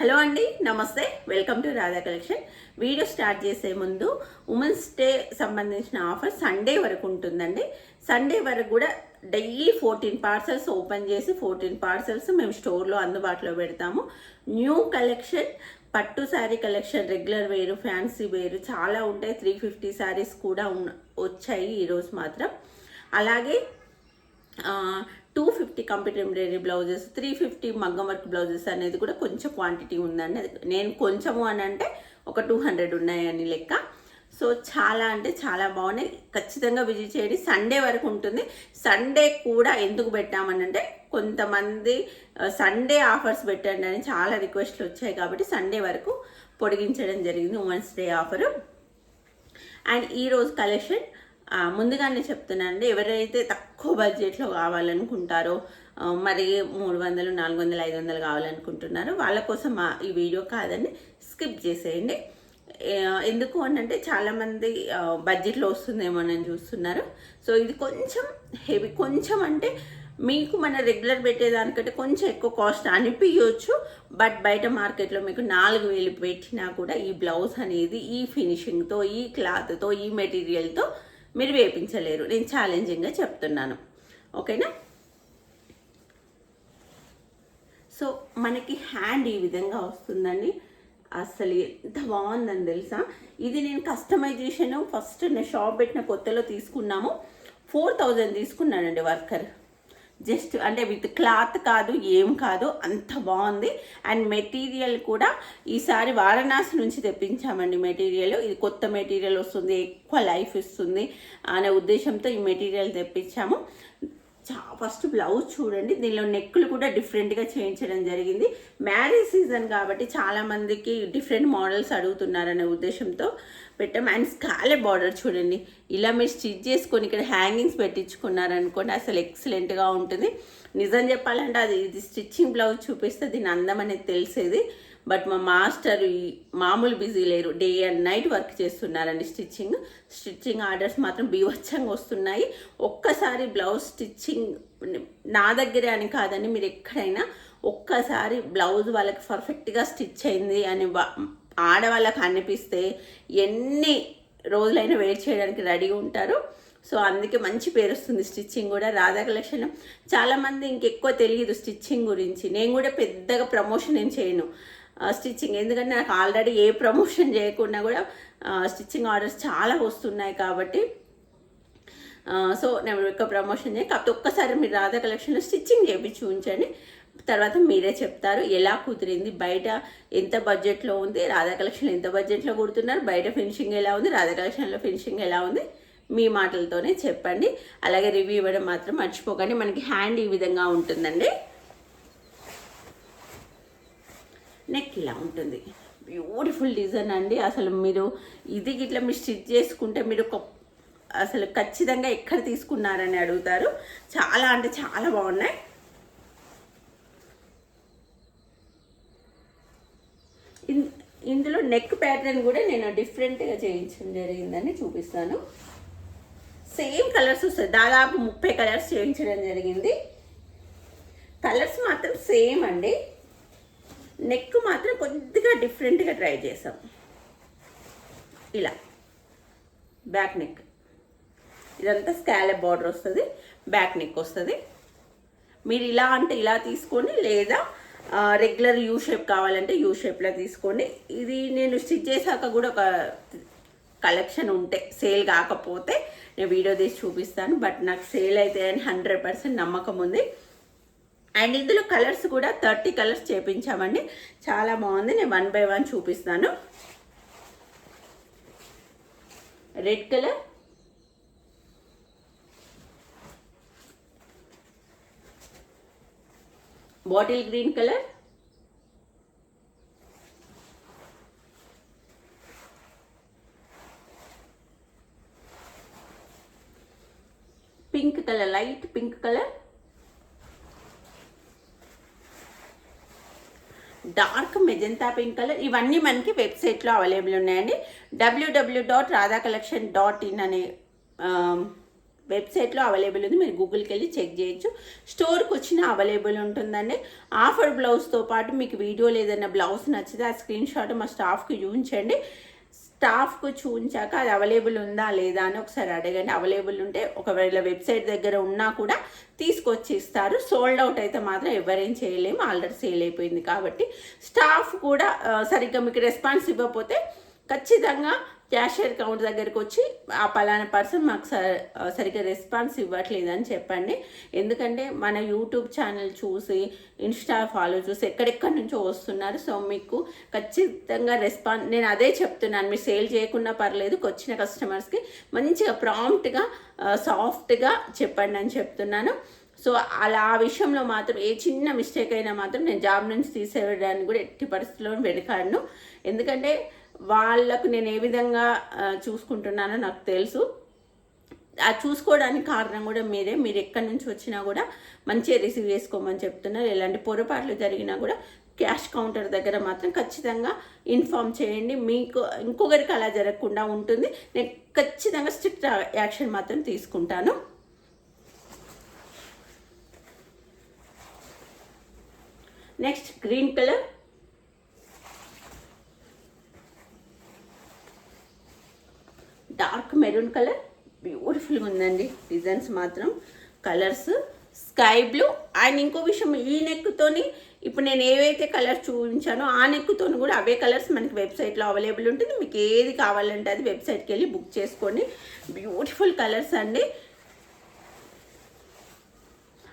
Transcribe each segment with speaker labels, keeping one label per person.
Speaker 1: Hello అండి నమస్తే. Welcome to Radha collection video start చేసే ముందు ఉమెన్స్ డే సంబంధించిన ఆఫర్ సండే వరకు ఉంటుందండి. సండే వరకు కూడా డైలీ ఫోర్టీన్ పార్సల్స్ ఓపెన్ చేసి ఫోర్టీన్ పార్సల్స్ మేము స్టోర్లో అందుబాటులో పెడతాము. న్యూ కలెక్షన్ పట్టు శారీ కలెక్షన్ రెగ్యులర్ వేరు ఫ్యాన్సీ వేరు చాలా ఉంటాయి. త్రీ ఫిఫ్టీ శారీస్ కూడా వచ్చాయి ఈరోజు మాత్రం. అలాగే two fifty computer embroidery blouses three fifty మగ్గం వర్క్ బ్లౌజెస్ అనేది కూడా కొంచెం క్వాంటిటీ ఉందండి. అది నేను కొంచెము అని అంటే ఒక టూ హండ్రెడ్ ఉన్నాయని లెక్క. సో చాలా అంటే చాలా బాగున్నాయి. ఖచ్చితంగా విజిట్ చేయండి. సండే వరకు ఉంటుంది. సండే కూడా ఎందుకు పెట్టామనంటే కొంతమంది సండే ఆఫర్స్ పెట్టండి అని చాలా రిక్వెస్ట్లు వచ్చాయి కాబట్టి సండే వరకు పొడిగించడం జరిగింది ఉమెన్స్ డే ఆఫరు. అండ్ ఈరోజు కలెక్షన్ ముందుగానే చెప్తున్నానండి ఎవరైతే తక్కువ బడ్జెట్లో కావాలనుకుంటారో మరి మూడు వందలు నాలుగు వందలు ఐదు వందలు కావాలనుకుంటున్నారో వాళ్ళ కోసం మా ఈ వీడియో కాదని స్కిప్ చేసేయండి. ఎందుకు అని అంటే చాలామంది బడ్జెట్లో బడ్జెట్లో వస్తుందేమోనని చూస్తున్నారు. సో ఇది కొంచెం హెవీ కొంచెం అంటే మీకు మన రెగ్యులర్ పెట్టేదానికంటే కొంచెం ఎక్కువ కాస్ట్ అనిపించవచ్చు బట్ బయట మార్కెట్లో మీకు నాలుగు వేలు పెట్టినా కూడా ఈ బ్లౌజ్ అనేది ఈ ఫినిషింగ్తో ఈ క్లాత్తో ఈ మెటీరియల్తో మీరు వేపించలేరు. నేను ఛాలెంజింగ్గా చెప్తున్నాను. ఓకేనా? సో మనకి హ్యాండ్ ఈ విధంగా వస్తుందండి. అసలు ఎంత బాగుందని తెలుసా? ఇది నేను కస్టమైజేషన్ ఫస్ట్ నేను షాప్ పెట్టిన కొత్తలో తీసుకున్నాము. ఫోర్ థౌజండ్ తీసుకున్నానండి వర్కర్ జస్ట్ అంటే విత్ క్లాత్ కాదు ఏం కాదు అంత బాగుంది. అండ్ మెటీరియల్ కూడా ఈసారి వారణాసి నుంచి తెప్పించామండి మెటీరియల్. ఇది కొత్త మెటీరియల్ వస్తుంది ఎక్కువ లైఫ్ ఇస్తుంది అనే ఉద్దేశంతో ఈ మెటీరియల్ తెప్పించాము. ఫస్ట్ బ్లౌజ్ చూడండి. దీనిలో నెక్కులు కూడా డిఫరెంట్గా చేయించడం జరిగింది. మ్యారేజ్ సీజన్ కాబట్టి చాలామందికి డిఫరెంట్ మోడల్స్ అడుగుతున్నారనే ఉద్దేశంతో పెట్టాం. అండ్ స్కాలే బార్డర్ చూడండి. ఇలా మీరు స్టిచ్ చేసుకొని ఇక్కడ హ్యాంగింగ్స్ పెట్టించుకున్నారనుకోండి అసలు ఎక్సలెంట్గా ఉంటుంది. నిజం చెప్పాలంటే అది ఇది స్టిచ్చింగ్ బ్లౌజ్ చూపిస్తే దీని అందం అనేది తెలిసేది. బట్ మా మాస్టర్ ఈ మామూలు బిజీ లేరు. డే అండ్ నైట్ వర్క్ చేస్తున్నారండి స్టిచ్చింగ్. స్టిచ్చింగ్ ఆర్డర్స్ మాత్రం బీవచ్చంగా వస్తున్నాయి. ఒక్కసారి బ్లౌజ్ స్టిచ్చింగ్ నా దగ్గరే అని కాదండి మీరు ఎక్కడైనా ఒక్కసారి బ్లౌజ్ వాళ్ళకి పర్ఫెక్ట్గా స్టిచ్ అయింది అని ఆడవాళ్ళకి అనిపిస్తే ఎన్ని రోజులైనా వెయిట్ చేయడానికి రెడీగా ఉంటారు. సో అందుకే మంచి పేరు వస్తుంది స్టిచ్చింగ్ కూడా. రాధా కలెక్షన్. చాలామంది ఇంకెక్కువ తెలియదు స్టిచ్చింగ్ గురించి. నేను కూడా పెద్దగా ప్రమోషన్ ఏం చేయను. స్టిచ్చింగ్ ఎందుకంటే నాకు ఆల్రెడీ ఏ ప్రమోషన్ చేయకుండా కూడా స్టిచ్చింగ్ ఆర్డర్స్ చాలా వస్తున్నాయి కాబట్టి సో నేను యొక్క ప్రమోషన్ చేయ. కాకపోతే ఒక్కసారి మీరు రాధా కలెక్షన్లో స్టిచ్చింగ్ చేయించి ఉంచండి. తర్వాత మీరే చెప్తారు ఎలా కుదిరింది బయట ఎంత బడ్జెట్లో ఉంది రాధా కలెక్షన్ ఎంత బడ్జెట్లో కుడుతున్నారు బయట ఫినిషింగ్ ఎలా ఉంది రాధా కలెక్షన్లో ఫినిషింగ్ ఎలా ఉంది మీ మాటలతోనే చెప్పండి. అలాగే రివ్యూ ఇవ్వడం మాత్రం మర్చిపోకండి. మనకి హ్యాండ్ ఈ విధంగా ఉంటుందండి. నెక్ ఇలా ఉంటుంది. బ్యూటిఫుల్ డిజైన్ అండి. అసలు మీరు ఇది ఇట్లా మీరు స్టిచ్ చేసుకుంటే మీరు ఒక అసలు ఖచ్చితంగా ఎక్కడ తీసుకున్నారని అడుగుతారు. చాలా అంటే చాలా బాగున్నాయి. ఇన్- ఇందులో నెక్ ప్యాటర్న్ కూడా నేను డిఫరెంట్గా చేయించడం జరిగిందని చూపిస్తాను. సేమ్ కలర్స్ వస్తాయి. దాదాపు ముప్పై కలర్స్ చేయించడం జరిగింది. కలర్స్ మాత్రం సేమ్ అండి. నెక్ మాత్రం కొద్దిగా డిఫరెంట్గా ట్రై చేసాం ఇలా. Back neck. ఇదంతా స్కాలప్ బార్డర్ వస్తుంది బ్యాక్ నెక్ వస్తుంది. మీరు ఇలా అంటే ఇలా తీసుకోండి లేదా రెగ్యులర్ యూ షేప్ కావాలంటే యూ షేప్లో తీసుకోండి. ఇది నేను స్టిచ్ చేశాక కూడా ఒక కలెక్షన్ ఉంటే సేల్ కాకపోతే నేను వీడియో తీసి చూపిస్తాను. బట్ నాకు సేల్ అయితే అని హండ్రెడ్ పర్సెంట్ నమ్మకం ఉంది. అండ్ ఇందులో కలర్స్ కూడా థర్టీ కలర్స్ చేపించామండి. చాలా బాగుంది. నేను వన్ బై వన్ చూపిస్తాను. Red colour. Bottle green colour. Pink colour light pink colour. Dark magenta pink colour. ఇవన్నీ మనకి వెబ్సైట్లో అవైలబుల్ ఉన్నాయండి. W W dot Radha collection dot in అనే వెబ్సైట్లో అవైలబుల్ ఉంది. మీరు గూగుల్కి వెళ్ళి చెక్ చేయొచ్చు. స్టోర్కి వచ్చిన అవైలబుల్ ఉంటుందండి. ఆఫర్ బ్లౌజ్తో పాటు మీకు వీడియోలో ఏదైనా బ్లౌజ్ నచ్చితే ఆ స్క్రీన్ షాట్ మా స్టాఫ్కి చూపించండి. స్టాఫ్కు చూపించాక అది అవైలబుల్ ఉందా లేదా అని ఒకసారి అడగండి. అవైలబుల్ ఉంటే ఒకవేళ వెబ్సైట్ దగ్గర ఉన్నా కూడా తీసుకొచ్చి ఇస్తారు సోల్డ్ అవుట్ అయితే మాత్రం ఎవరేం చేయలేము. ఆల్రెడీ సేల్ అయిపోయింది కాబట్టి స్టాఫ్ కూడా సరిగ్గా మీకు రెస్పాన్స్ ఇవ్వకపోతే ఖచ్చితంగా క్యాషియర్ కౌంటర్ దగ్గరికి వచ్చి ఆ పలానా పర్సన్ మాకు స- సరిగ్గా రెస్పాన్స్ ఇవ్వట్లేదని చెప్పండి. ఎందుకంటే మన యూట్యూబ్ ఛానల్ చూసి ఇన్స్టా ఫాలో చూసి ఎక్కడెక్కడి నుంచో వస్తున్నారు. సో మీకు ఖచ్చితంగా రెస్పాన్స్ నేను అదే చెప్తున్నాను. మీరు సేల్ చేయకుండా పర్లేదు వచ్చిన కస్టమర్స్కి మంచిగా ప్రాంప్ట్గా సాఫ్ట్గా చెప్పండి అని చెప్తున్నాను. సో అలా ఆ విషయంలో మాత్రం ఏ చిన్న మిస్టేక్ అయినా మాత్రం నేను జాబ్ నుంచి తీసేయడానికి కూడా ఎట్టి పరిస్థితుల్లో వెనకాడను. ఎందుకంటే వాళ్ళకు నేను ఏ విధంగా చూసుకుంటున్నానో నాకు తెలుసు. ఆ చూసుకోవడానికి కారణం కూడా మీరే. మీరు ఎక్కడి నుంచి వచ్చినా కూడా మంచిగా రిసీవ్ చేసుకోమని చెప్తున్నారు. ఎలాంటి పొరపాట్లు జరిగినా కూడా క్యాష్ కౌంటర్ దగ్గర మాత్రం ఖచ్చితంగా ఇన్ఫామ్ చేయండి. మీకు ఇంకొకరికి అలా జరగకుండా ఉంటుంది. నేను ఖచ్చితంగా స్ట్రిక్ట్ యాక్షన్ మాత్రం తీసుకుంటాను. Next green colour. Dark maroon colour. బ్యూటిఫుల్గా ఉందండి. డిజైన్స్ మాత్రం. కలర్స్ స్కై బ్లూ అండ్ ఇంకో విషయం ఈ నెక్తోని ఇప్పుడు నేను ఏవైతే కలర్స్ చూపించానో ఆ నెక్తో కూడా అవే కలర్స్ మనకి వెబ్సైట్లో అవైలబుల్ ఉంటుంది. మీకు ఏది కావాలంటే అది వెబ్సైట్కి వెళ్ళి బుక్ చేసుకోండి. బ్యూటిఫుల్ కలర్స్ అండి.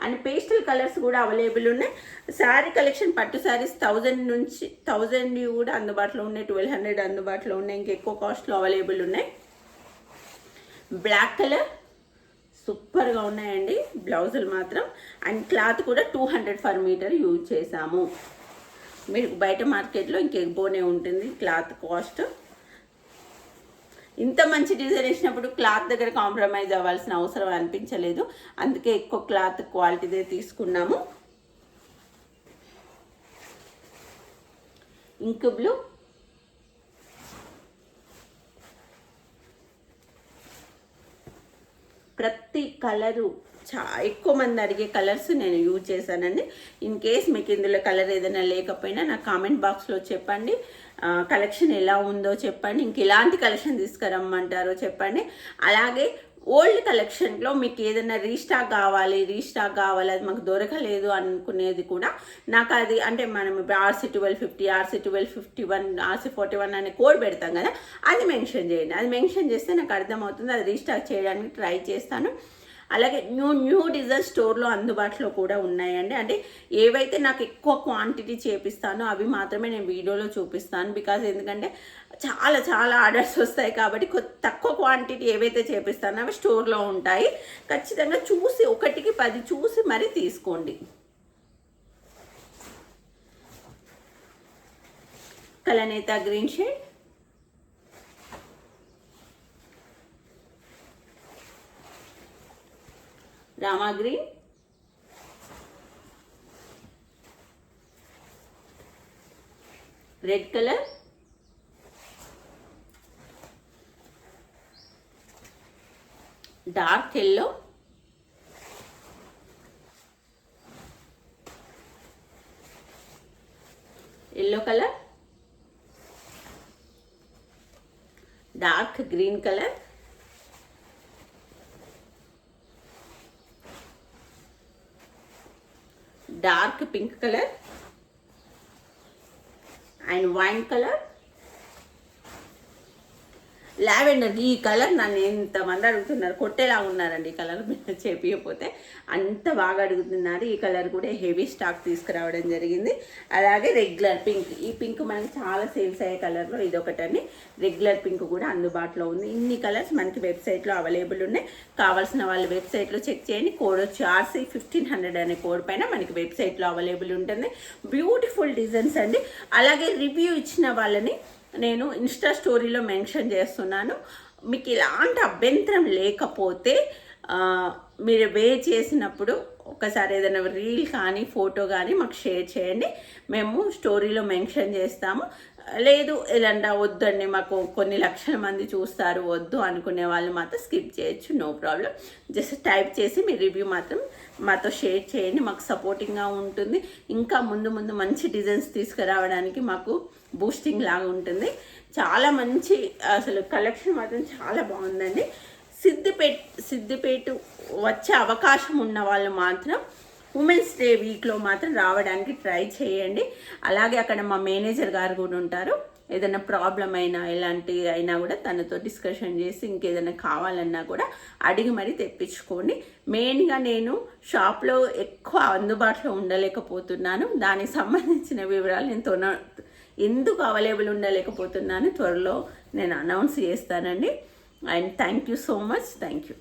Speaker 1: అండ్ పేస్టల్ కలర్స్ కూడా అవైలబుల్ ఉన్నాయి. శారీ కలెక్షన్ పట్టు శారీస్ థౌజండ్ నుంచి థౌజండ్ కూడా అందుబాటులో ఉన్నాయి. ట్వెల్వ్ హండ్రెడ్ అందుబాటులో ఉన్నాయి. ఇంకా ఎక్కువ కాస్ట్లో అవైలబుల్ ఉన్నాయి. Black colour. సూపర్గా ఉన్నాయండి. బ్లౌజులు మాత్రం. అండ్ క్లాత్ కూడా two hundred per metre use చేసాము మీరు బయట మార్కెట్లో ఇంకెక్కువనే ఉంటుంది క్లాత్ కాస్ట్. ఇంత మంచి డిజైన్ వేసినప్పుడు క్లాత్ దగ్గర కాంప్రమైజ్ అవ్వాల్సిన అవసరం అనిపించలేదు. అందుకే ఎక్కువ క్లాత్ క్వాలిటీదే తీసుకున్నాము. Ink blue. ప్రతి కలరు చా ఎక్కువ మంది అడిగే కలర్స్ నేను యూజ్ చేశానండి. ఇన్ కేస్ మీకు ఇందులో కలర్ ఏదైనా లేకపోయినా నా కామెంట్ బాక్స్లో చెప్పండి. కలెక్షన్ ఎలా ఉందో చెప్పండి. ఇంక ఇలాంటి కలెక్షన్ తీసుకురమ్మంటారో చెప్పండి. అలాగే ఓల్డ్ కలెక్షన్లో మీకు ఏదైనా రీస్టాక్ కావాలి రీస్టాక్ కావాలి అది మాకు దొరకలేదు అనుకునేది కూడా నాకు అది అంటే మనం R C twelve fifty R C twelve fifty one R C forty one అనే కోడ్ పెడతాం కదా అది మెన్షన్ చేయండి. అది మెన్షన్ చేస్తే నాకు అర్థమవుతుంది అది రీస్టాక్ చేయడానికి ట్రై చేస్తాను. అలాగే న్యూ న్యూ డిజైన్ స్టోర్లో అందుబాటులో కూడా ఉన్నాయండి. అంటే ఏవైతే నాకు ఎక్కువ క్వాంటిటీ చేపిస్తానో అవి మాత్రమే నేను వీడియోలో చూపిస్తాను. బికాజ్ ఎందుకంటే చాలా చాలా ఆర్డర్స్ వస్తాయి కాబట్టి తక్కువ క్వాంటిటీ ఏవైతే చేపిస్తానో అవి స్టోర్లో ఉంటాయి. ఖచ్చితంగా చూసి ఒకటికి పది చూసి మరీ తీసుకోండి. కలనేత green shade. Rama green red colour. Dark yellow. Yellow colour. Dark green colour. Dark pink colour and wine colour lavender ఈ కలర్ నన్ను ఎంతమంది అడుగుతున్నారు? కొట్టేలా ఉన్నారండి ఈ కలర్ చెప్పకపోతే అంత బాగా అడుగుతున్నారు. ఈ కలర్ కూడా హెవీ స్టాక్ తీసుకురావడం జరిగింది. అలాగే రెగ్యులర్ పింక్ ఈ పింక్ మనకి చాలా సేల్స్ అయ్యే కలర్లో ఇదొకటండి. రెగ్యులర్ పింక్ కూడా అందుబాటులో ఉంది. ఇన్ని కలర్స్ మనకి వెబ్సైట్లో అవైలబుల్ ఉన్నాయి. కావాల్సిన వాళ్ళు వెబ్సైట్లో చెక్ చేయండి. కోడ్ వచ్చి ఆర్సీ ఫిఫ్టీన్ హండ్రెడ్ అనే కోడ్ పైన మనకి వెబ్సైట్లో అవైలబుల్ ఉంటుంది. బ్యూటిఫుల్ డిజైన్స్ అండి. అలాగే రివ్యూ ఇచ్చిన వాళ్ళని నేను ఇన్స్టా స్టోరీలో మెన్షన్ చేస్తున్నాను. మీకు ఇలాంటి అభ్యంతరం లేకపోతే మీరు వే చేసినప్పుడు ఒకసారి ఏదైనా రీల్ కానీ ఫోటో కానీ మాకు షేర్ చేయండి. మేము స్టోరీలో మెన్షన్ చేస్తాము. లేదు ఇలాంటి వద్దండి మాకు కొన్ని లక్షల మంది చూస్తారు వద్దు అనుకునే వాళ్ళు మాత్రం స్కిప్ చేయొచ్చు నో ప్రాబ్లం. జస్ట్ టైప్ చేసి మీ రివ్యూ మాత్రం మాతో షేర్ చేయండి మాకు సపోర్టింగ్గా ఉంటుంది. ఇంకా ముందు ముందు మంచి డిజైన్స్ తీసుకురావడానికి మాకు బూస్టింగ్ లాగా ఉంటుంది. చాలా మంచి అసలు కలెక్షన్ మాత్రం చాలా బాగుందండి. సిద్దిపేట సిద్దిపేట వచ్చే అవకాశం ఉన్న వాళ్ళు మాత్రం ఉమెన్స్ డే వీక్లో మాత్రం రావడానికి ట్రై చేయండి. అలాగే అక్కడ మా మేనేజర్ గారు కూడా ఉంటారు. ఏదైనా ప్రాబ్లం అయినా ఎలాంటి అయినా కూడా తనతో డిస్కషన్ చేసి ఇంకేదైనా కావాలన్నా కూడా అడిగి మరీ తెప్పించుకోండి. మెయిన్గా నేను షాప్లో ఎక్కువ అందుబాటులో ఉండలేకపోతున్నాను. దానికి సంబంధించిన వివరాలు నేను తొన ఎందుకు అవైలబుల్ ఉండలేకపోతున్నాను త్వరలో నేను అనౌన్స్ చేస్తానండి. And thank you so much. Thank you.